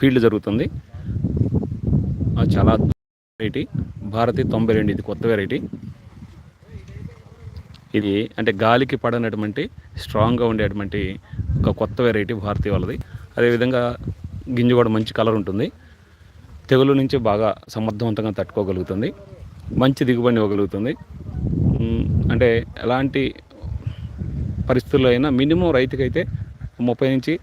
Field జరుగుతుంది. చాలా variety Bharati తొంభై రెండు ఇది కొత్త వెరైటీ ఇది అంటే గాలికి పడనటువంటి స్ట్రాంగ్గా ఉండేటువంటి ఒక కొత్త వెరైటీ భారతి వాళ్ళది. అదేవిధంగా గింజ కూడా మంచి కలర్ ఉంటుంది. తెగులు నుంచి బాగా సమర్థవంతంగా తట్టుకోగలుగుతుంది. మంచి దిగుబడి ఇవ్వగలుగుతుంది. అంటే ఎలాంటి పరిస్థితుల్లో అయినా మినిమం రైతుకైతే ముప్పై నుంచి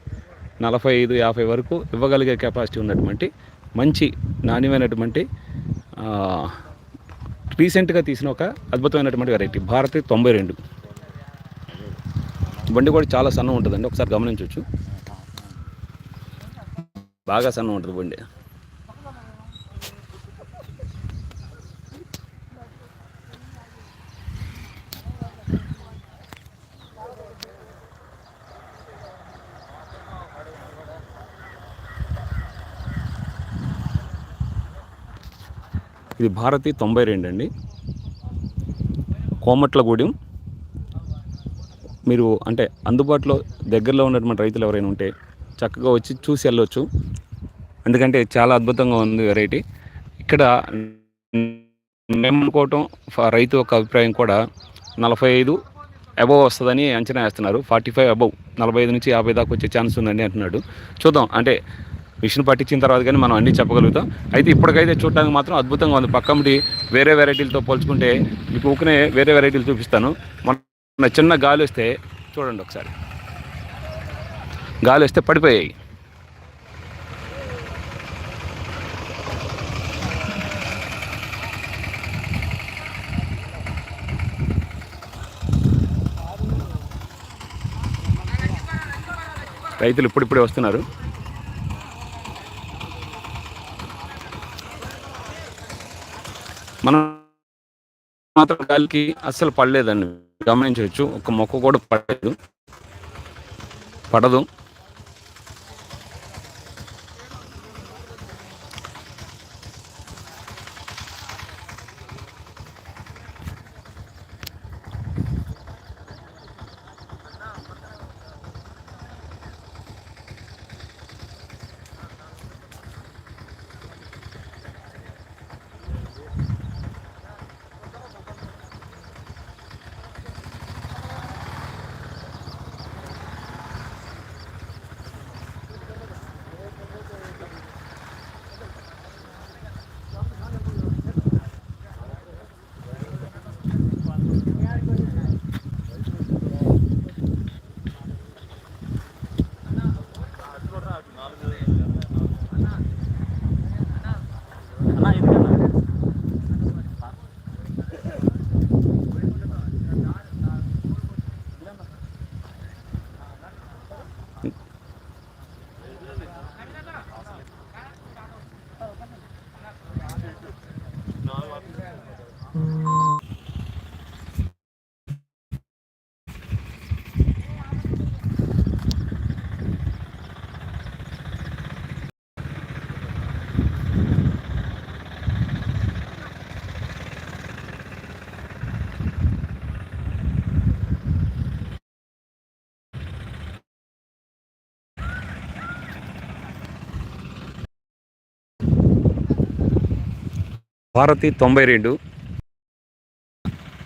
నలభై ఐదు యాభై వరకు ఇవ్వగలిగే కెపాసిటీ ఉన్నటువంటి మంచి నాణ్యమైనటువంటి రీసెంట్గా తీసిన ఒక అద్భుతమైనటువంటి వెరైటీ భారతి తొంభై రెండు. బండి కూడా చాలా సన్నం ఉంటుందండి ఒకసారి గమనించవచ్చు. బాగా సన్నం ఉంటుంది బండి. ఇది భారతి తొంభై రెండు అండి. కోమట్లగూడెం. మీరు అంటే అందుబాటులో దగ్గరలో ఉన్నటువంటి రైతులు ఎవరైనా ఉంటే చక్కగా వచ్చి చూసి వెళ్ళొచ్చు. ఎందుకంటే చాలా అద్భుతంగా ఉంది వెరైటీ. ఇక్కడ మేము అనుకోవటం రైతు యొక్క అభిప్రాయం కూడా నలభై ఐదు అబవ్ వస్తుందని అంచనా వేస్తున్నారు. Forty five above. నలభై ఐదు నుంచి యాభై దాకా వచ్చే ఛాన్స్ ఉందండి అంటున్నాడు. చూద్దాం. అంటే మిషన్ పట్టించిన తర్వాత కానీ మనం అన్నీ చెప్పగలుగుతాం. అయితే ఇప్పటికైతే చూడడానికి మాత్రం అద్భుతంగా ఉంది. పక్కమిటి వేరే వెరైటీలతో పోల్చుకుంటే మీకు ఊకనే వేరే వెరైటీలు చూపిస్తాను. మన చిన్న గాలి వస్తే చూడండి ఒకసారి. గాలి వస్తే పడిపోయాయి. రైతులు ఇప్పుడిప్పుడే వస్తున్నారు. మనం మాత్రం గాలికి అస్సలు పడలేదండి. గమనించవచ్చు. ఒక మొక్క కూడా పడలేదు. పడదు. భారతి తొంభై రెండు.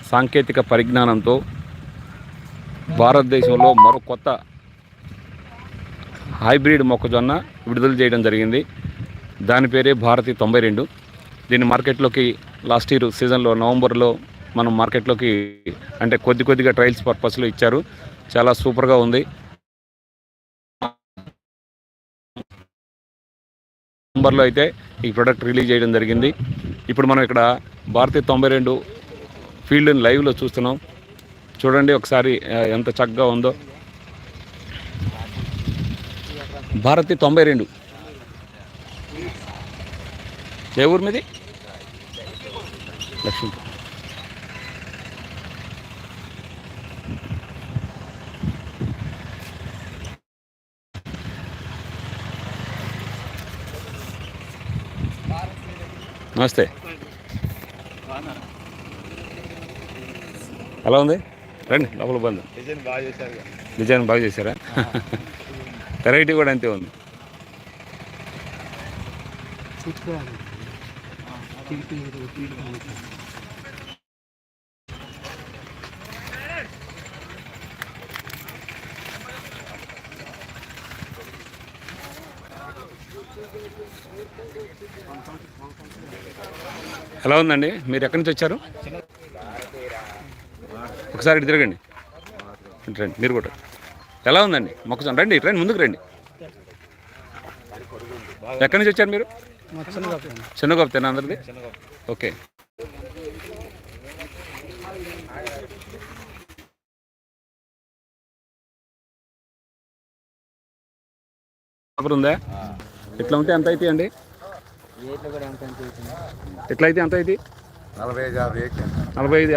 సాంకేతిక పరిజ్ఞానంతో భారతదేశంలో మరో కొత్త హైబ్రిడ్ మొక్కజొన్న విడుదల చేయడం జరిగింది. దాని పేరే భారతి తొంభై రెండు. దీన్ని మార్కెట్లోకి లాస్ట్ ఇయర్ సీజన్లో నవంబర్లో మనం మార్కెట్లోకి అంటే కొద్ది కొద్దిగా ట్రయల్స్ పర్పస్లో ఇచ్చారు. చాలా సూపర్గా ఉంది. నవంబర్లో అయితే ఈ ప్రోడక్ట్ రిలీజ్ చేయడం జరిగింది. ఇప్పుడు మనం ఇక్కడ భారతీయ తొంభై రెండు ఫీల్డ్ని లైవ్లో చూస్తున్నాం. చూడండి ఒకసారి ఎంత చక్కగా ఉందో. భారతి తొంభై రెండు. ఏ ఊరు మీది? లక్ష్మీ నమస్తే ఎలా ఉంది రండి లోపల బంధు డిజైన్ బాగా చేశారు డిజైన్ బాగా చేశారా వెరైటీ కూడా అంతే ఉంది ఎలా ఉందండి? మీరు ఎక్కడి నుంచి వచ్చారు? ఒకసారి ఇటు తిరగండి. రండి మీరు కూడా. ఎలా ఉందండి? మొక్కజొన్న రండి రండి ముందుకు రండి. ఎక్కడి నుంచి వచ్చారు మీరు? చిన్నగొప్పతేనా అందరిది? ఓకే. ఉందా? ఇట్లా ఉంటే ఎంత అవుతాయి అండి ఎట్లా అయితే ఎంత అవుతాయి నలభై ఐదు యాభై నలభై ఐదు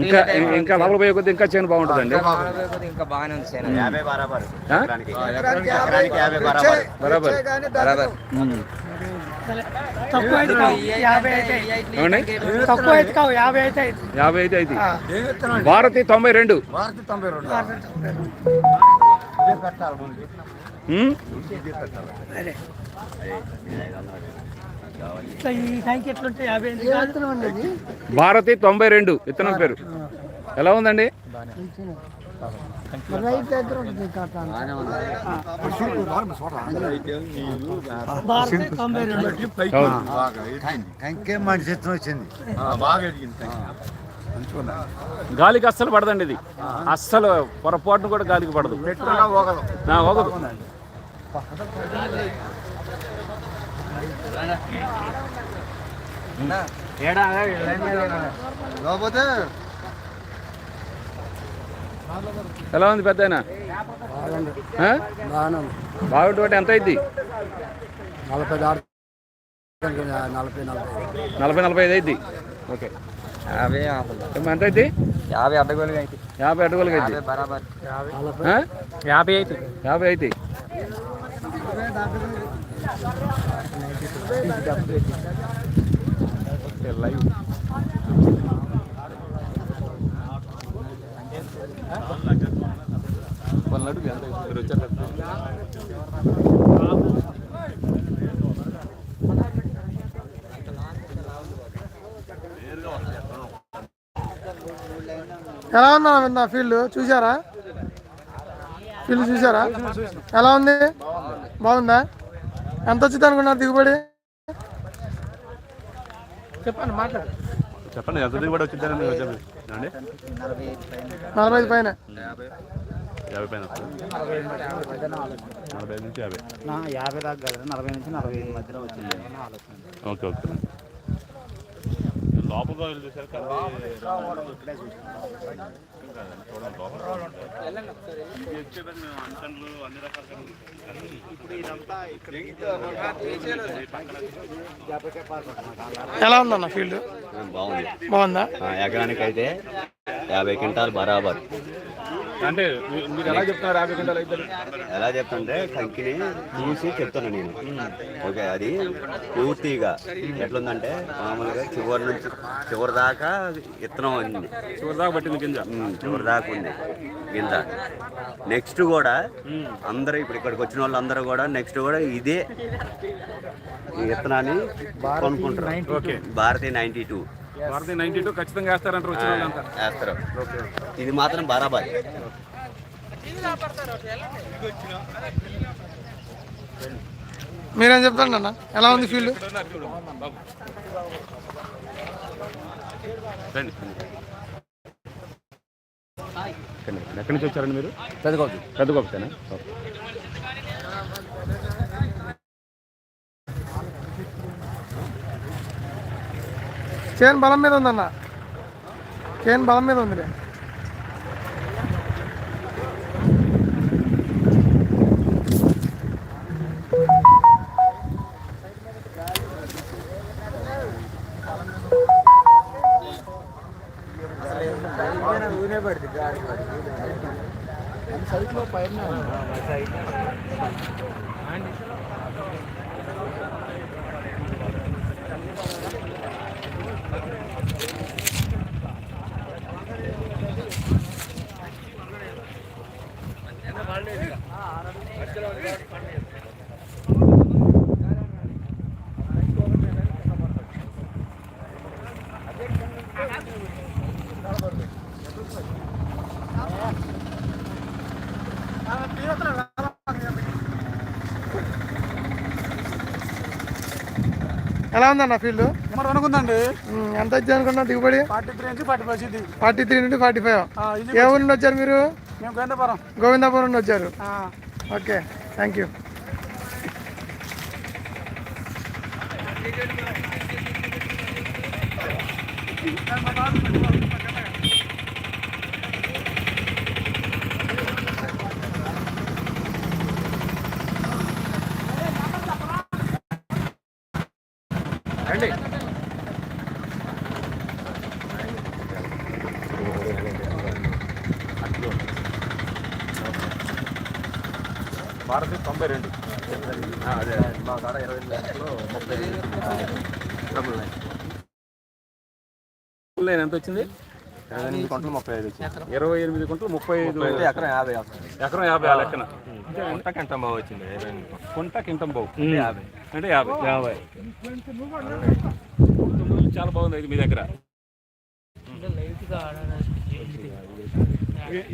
ఇంకా ఇంకా పోయే కొద్ది ఇంకా చేయను బాగుంటుందండి. ఇంకా బాగానే ఉంది యాభై బరాబర్. తక్కువ అయితే కావు. యాభై అయితే ఏమండి? తక్కువ అయితే కావు. యాభై అయితే అయితే. యాభై అయితే అయితే. భారతి తొంభై రెండు. భారతి తొంభై రెండు. పెట్టాలి ముందు ఉమ్? అదే. ఇట్లా ఈ సంఖ్య ఎట్లుంటే యాభై ఎనిమిది కాదు. భారతి తొంభై రెండు. విత్తనం పేరు. ఎలా ఉందండి? ఇంకేం వచ్చింది గాలికి అస్సలు పడదండి ఇది. అస్సలు పొరపాటును కూడా గాలికి పడదు. ఒకదు ఏడా లేకపోతే ఎలా ఉంది పెద్ద బాగుంటుంది ఎంత అయింది? నలభై నలభై నలభై ఐదు. అయింది. ఓకే. యాభై ఎంత అయింది? యాభై అడ్డగోలుగా అయితే యాభై బరాబర్. ఆ? యాభై అయితే. యాభై అయితే. లైవ్. వాళ్ళు మీరు వచ్చారు ఎలా ఉన్నా విన్నా ఫీల్డ్ చూసారా ఫీల్డ్ చూసారా ఎలా ఉంది? బాగుందా? ఎంత వచ్చింది అనుకున్నారు దిగుబడి? చెప్పండి మాట్లాడు. చెప్పండి ఎంత దిగుబడి వచ్చిందని మీరు నలభై ఐదు పైన. యాభై పైన. నలభై ఐదు నుంచి యాభై. యాభై దాకా కదా నలభై నుంచి నలభై ఐదు మధ్యలో వచ్చింది. ఆలోచన ఓకే ఓకే లోపల చూసారు ఎలా ఉందన్న ఫీల్డ్? బాగుంది. బాగుందా? ఎకరానికి అయితే యాభై క్వింటాల్ బరాబర్. అంటే మీరు ఎలా చెప్తున్నారు యాభై గంటలు అయితే ఎలా చెప్తుంటే కంకిని చూసి చెప్తున్నా నేను. ఓకే అది పూర్తిగా ఎట్లుందంటే మామూలుగా చివరి నుంచి చివరి దాకా విత్తనం ఉంది. చివరి దాకా పట్టింది కింద చివరి దాకా ఉంది కింద నెక్స్ట్ కూడా అందరూ ఇప్పుడు ఇక్కడికి వచ్చిన వాళ్ళందరూ కూడా నెక్స్ట్ కూడా ఇదే ఈ విత్తనాన్ని కొనుక్కుంటారు. Okay. Bharati ninety two. Bharati ninety two ఖచ్చితంగా వేస్తారంటారు వచ్చిన వాళ్ళంతా. వేస్తారు. ఇది మాత్రం బరాబర్. మీరేం చెప్తాండి అన్న ఎలా ఉంది ఫీల్డ్? ఎక్కడి నుంచి వచ్చారండి మీరు? పెద్దగొద్దు పెద్ద చేను బలం మీద ఉందన్న. చేను బలం మీద ఉంది ఎలా ఉందన్న ఫీల్డ్? నెంబర్ అనుకుందండి? ఎంత వచ్చింది అనుకున్నా దిగుబడి? ఫార్టీ త్రీ నుంచి ఫార్టీ ఫైవ్ ఫార్టీ త్రీ నుండి ఫార్టీ ఫైవ్ ఏ ఊరు నుండి వచ్చారు మీరు? మేము గోవిందపురం. గోవిందాపురం నుండి వచ్చారు. ఆ, ఓకే థ్యాంక్ యూ రండి భారతి తొంభై రెండు ఆ, అదే మా కాడ ఇరవై లక్షలు ముప్పై నైన్ ఎంత వచ్చింది? ఇరవై ఎనిమిది కొంటలు ముప్పై ఐదు వచ్చింది. ఇరవై ఎనిమిది గుంటలు ముప్పై ఐదు. ఎకరం యాభై ఎకరం యాభై ఆ లెక్కన. కొంట కంట బాగా వచ్చింది కుంట కింటం బావు. యాభై. అంటే యాభై. యాభై. చాలా బాగుంది ఇది మీ దగ్గర.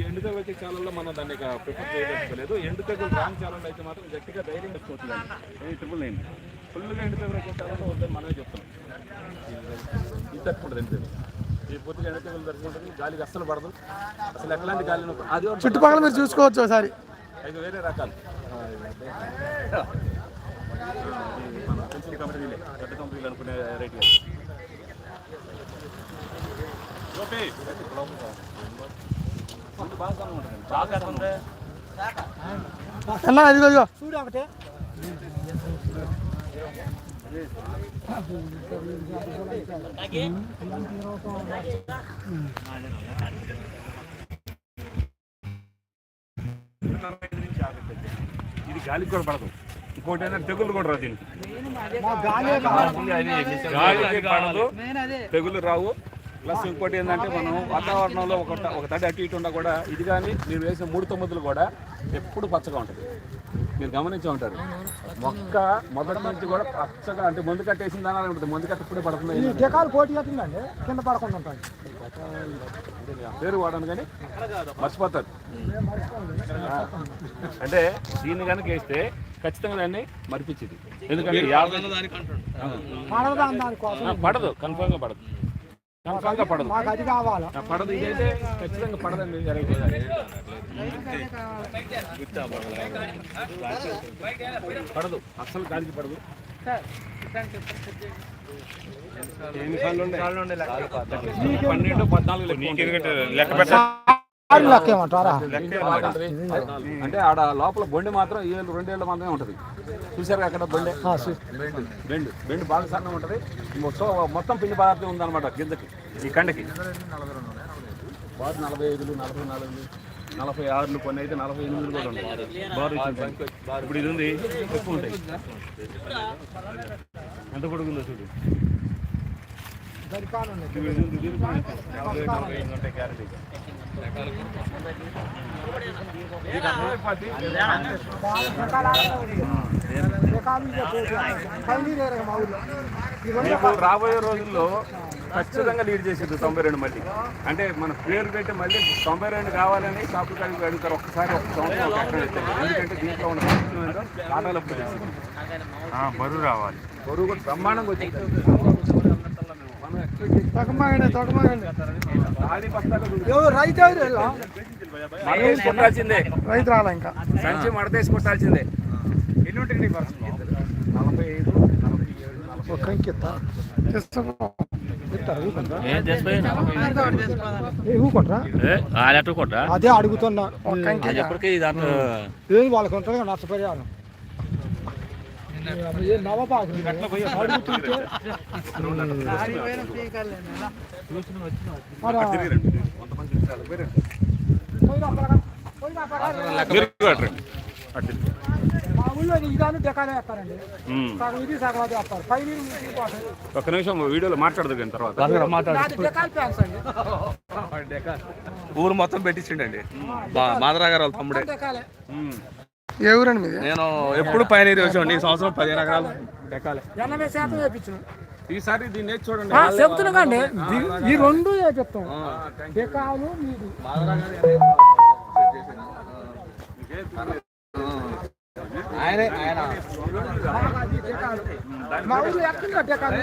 ఎండు తెగులు వచ్చే ఛానల్లో మనం దాన్ని ప్రిఫర్ చేయలేదు ఎండు తెగులు రాని ఛానల్ అయితే మాత్రం గట్టిగా ధైర్యం తెచ్చుకోవట్లేదు ట్రిపుల్ నైన్ ఫుల్గా వద్దని మనమే చెప్తున్నాం. ఇది తట్టుకుంటుంది ఎండు తెగులు ఈ పూర్తిగా ఎండు తెగులు తట్టుకుంటుంది గాలికి అస్సలు పడదు. అసలు ఎట్లాంటి గాలి నొప్పి- అది చుట్టుపక్కల మీరు చూసుకోవచ్చు ఒకసారి. ఐదు వేరే రకాలు. పెన్సిల్ కంపెనీలే పెద్ద కంపెనీలు అనుకునే రేట్ అన్న అది ఇదిగో. చూడు ఒకటే. ఇది గాలికి కూడా పడదు. ఇంకోటి ఏంటంటే తెగులు కూడా రాదు దీనికి. గాలికి పడదు. తెగులు రావు. ప్లస్ ఇంకోటి ఏంటంటే మనం వాతావరణంలో ఒక ఒక తడి అటు ఇటు ఉన్నా కూడా ఇది కానీ మీరు వేసే మూడు తొమ్మిదిలు కూడా ఎప్పుడు పచ్చగా ఉంటుంది. మీరు గమనించి ఉంటారు. మొక్క మొదటి నుంచి కూడా పచ్చగా అంటే ముందు కట్టేసిన దాని ఉంటుంది. ముందు కట్ట ఇప్పుడే పడుతుంది. డెకాలు పోటీ కట్టిందండి కింద పడకుండా ఉంటాయి. పేరు వాడను కానీ మర్చిపోతారు. అంటే దీన్ని కనుక వేస్తే ఖచ్చితంగా దాన్ని మరిపించింది. ఎందుకంటే పడదా పడదు కన్ఫర్మ్గా పడదు. మాకు అది కావాలా? పడదు. ఇదైతే ఖచ్చితంగా పడదండి వెరైటీ పడదు. అస్సలు గాలికి పడదు. పన్నెండు పద్నాలుగు లెక్క లెక్క ఏమంటారా అంటే ఆడ లోపల బొండి మాత్రం ఏళ్ళు రెండేళ్ళ మాత్రమే ఉంటుంది. చూసారు అక్కడ బొండే? బెండు బెండు బాగా సన్నం ఉంటుంది. సో మొత్తం పిండి పదార్థం ఉందన్నమాట గింజకి ఈ కండకి. బారు నలభై ఐదులు నలభై నాలుగులు నలభై ఆరులు కొన్ని అయితే నలభై ఎనిమిదిలు కూడా బారు వచ్చింది. ఇప్పుడు ఇది ఉంది. ఎక్కువ ఉంటాయి. ఎంత పొడుగుందో చూడు. రాబోయే రోజుల్లో ఖచ్చితంగా లీడ్ చేసేది తొంభై రెండు మళ్ళీ అంటే మన పేరు పెట్టి మళ్ళీ తొంభై రెండు కావాలని షాపులు కలిపి అడుగుతారు ఒక్కసారి ఒక సంవత్సరం ఒక. ఎందుకంటే దీంట్లో ఉన్న ఆటోలు. బరువు రావాలి బరువు కూడా బ్రహ్మాండంగా వచ్చింది కొట్టాల్సిందే. రైతు రాలా ఇంకా. సంచి మడతేసి కొట్టాల్సిందే. ఎన్ని ఉంటాయి నీకు? నలభై ఐదు. తీసుకో. ఊకుంటారా అదే అడుగుతున్నా. వాళ్ళకి ఉంటుంది? కదా నష్టపరిహారం. మా ఊళ్ళో ఇదాన్ని డెకాలే వేస్తారండి ఉమ్. సగం ఇది సగం అది వేస్తారు పై నీరు తీసుకోవాలి. ఒక్క నిమిషం వీడియోలో మాట్లాడదు కానీ తర్వాత నాది డెకాల్ ప్యాక్స్ అండి ఊరు మొత్తం పెట్టించిండండి మాదరా గారు వాళ్ళ తమ్ముడే డెకాలే. ఏ ఊరండి మీది? నేను ఎప్పుడు పైన వచ్చాను ఈ సంవత్సరం పదిహేను ఎకరాలు ఎక్కాలి. ఎనభై శాతం ఈసారి దీన్ని చూడండి. చెప్తున్నా కండి. ఈ రెండు చెప్తాం? డెకాలు మీది. అది డెకాలు. మా ఊళ్ళో ఎక్కడ డెకాలు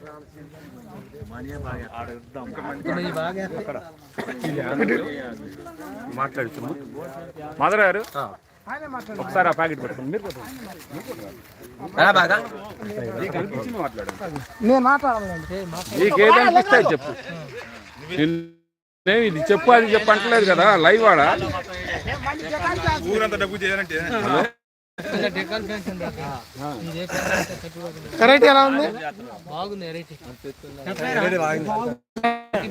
మాట్లాడుతున్నా మదర్ గారు ఒకసారి ఆ ప్యాకెట్ పెట్టుకోండి. మీరు చెప్పు. నేను ఇది చెప్పు అది చెప్పు అంటలేదు కదా లైవ్ ఆడ వెరైటీ ఎలా ఉంది? బాగుంది వెరైటీ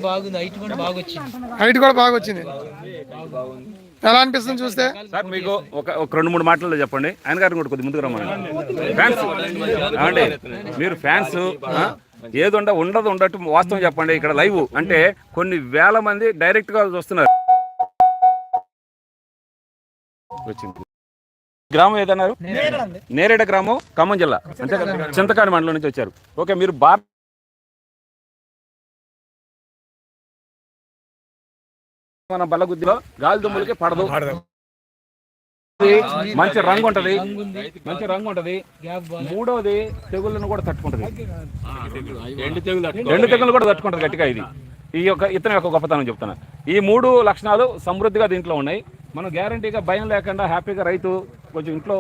బాగుంది. హైట్ కూడా బాగా వచ్చింది. హైట్ కూడా బాగా వచ్చింది. ఎలా అనిపిస్తుంది చూస్తే? సార్ మీకు ఒక ఒక రెండు మూడు మాటల్లో చెప్పండి. ఆయన గారిని కూడా కొద్ది ముందుకు రమ్మని ఫ్యాన్స్ ఏమండి? మీరు ఫ్యాన్స్ ఏది ఉండ ఉండదు ఉండట్టు వాస్తవం చెప్పండి. ఇక్కడ లైవ్ అంటే కొన్ని వేల మంది డైరెక్ట్గా చూస్తున్నారు వచ్చింది. గ్రామం ఏదన్నారు? నేరేడ గ్రామం ఖమ్మం జిల్లా. అంతే కదా? చింతకాని మండలం నుంచి వచ్చారు. ఓకే మీరు భారత మన బల్లగుద్దిలో గాలి దుమ్ములకి పడదు. మంచి రంగు ఉంటది. మంచి రంగు ఉంటది. మూడోది తెగుళ్ళను కూడా తట్టుకుంటది. రెండు తెగులు కూడా తట్టుకుంటది గట్టిగా ఇది. ఈ యొక్క ఇతని యొక్క గొప్పతనం చెప్తున్నా. ఈ మూడు లక్షణాలు సమృద్ధిగా దీంట్లో ఉన్నాయి. మనం గ్యారంటీగా భయం లేకుండా హ్యాపీగా రైతు కొంచెం ఇంట్లో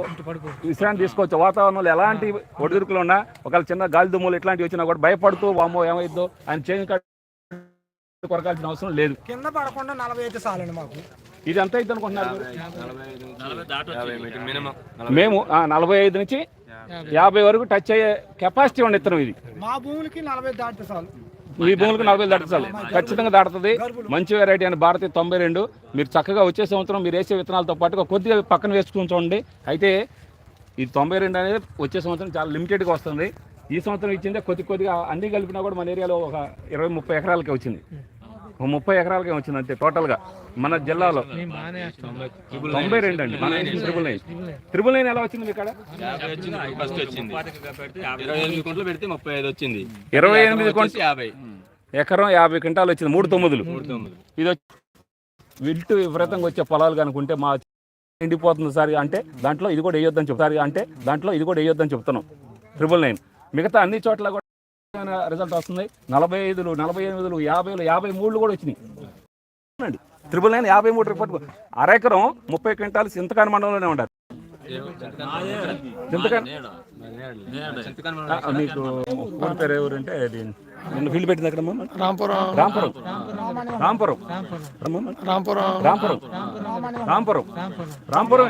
విశ్రాంతి తీసుకోవచ్చు. వాతావరణంలో ఎలాంటి ఒడిదుడుకులు ఉన్నా ఒకవేళ చిన్న గాలి దుమ్ములు ఇట్లాంటివి వచ్చినా కూడా భయపడుతూ వామో ఏమైద్దో ఆయన చేయి కొరకాల్సిన అవసరం లేదు. కింద పడకుండా నలభై అయితే చాలండి మాకు. ఇది ఎంత అయితే అనుకుంటున్నారు? మేము నలభై ఐదు నుంచి యాభై. వరకు టచ్ అయ్యే కెపాసిటీ ఉండే ఇత్తనం ఇది. మా భూములకి నలభై దాటితే చాలు. ఈ భూములకు నలభై దాటాలి ఖచ్చితంగా దాటుతుంది. మంచి వెరైటీ అని భారతి తొంభై రెండు. మీరు చక్కగా వచ్చే సంవత్సరం మీరు వేసే విత్తనాలతో పాటుగా కొద్దిగా పక్కన వేసుకుని చూడండి. అయితే ఈ తొంభై రెండు అనేది వచ్చే సంవత్సరం చాలా లిమిటెడ్గా వస్తుంది. ఈ సంవత్సరం ఇచ్చిందే కొద్ది కొద్దిగా అన్ని కలిపినా కూడా మన ఏరియాలో ఒక ఇరవై ముప్పై ఎకరాలకే వచ్చింది. ఒక ముప్పై ఎకరాలకే వచ్చింది అంతే టోటల్గా మన జిల్లాలో. తొంభై రెండు అండి మన త్రిబుల్ నైన్. త్రిబుల్ నైన్ ఎలా వచ్చింది ఇక్కడ ఇరవై ఎనిమిది పెడితే ముప్పై ఐదు వచ్చింది ఇరవై ఎనిమిది యాభై ఎకరం యాభై క్వింటాలు వచ్చింది మూడు తొమ్మిదిలు. ఇది వచ్చి విల్టు విపరీతంగా వచ్చే పొలాలు కనుకుంటే మా ఎండిపోతుంది సార్ అంటే దాంట్లో ఇది కూడా వేయొద్దని చెప్తారు అంటే దాంట్లో ఇది కూడా వేయొద్దని చెప్తున్నాం ట్రిపుల్ నైన్. మిగతా అన్ని చోట్ల కూడా రిజల్ట్ వస్తుంది. నలభై ఐదులు నలభై ఎనిమిదిలు యాభైలు యాభై మూడులు కూడా వచ్చినాయి. త్రిబుల్ నైన్ యాభై మూడు రిపోర్ట్ అరెకరం ముప్పై క్వింటాలు సింతకాని మండలంలోనే ఉండాలి. చింతకాని మీకు ఊరి పేరు ఎవరంటే అది? నిన్ను ఫీల్డ్ పెట్టింది అక్కడ? రాంపురం. రాంపురం. రాంపురం? రాంపురం. రాంపురం. రాంపురం. రాంపురం.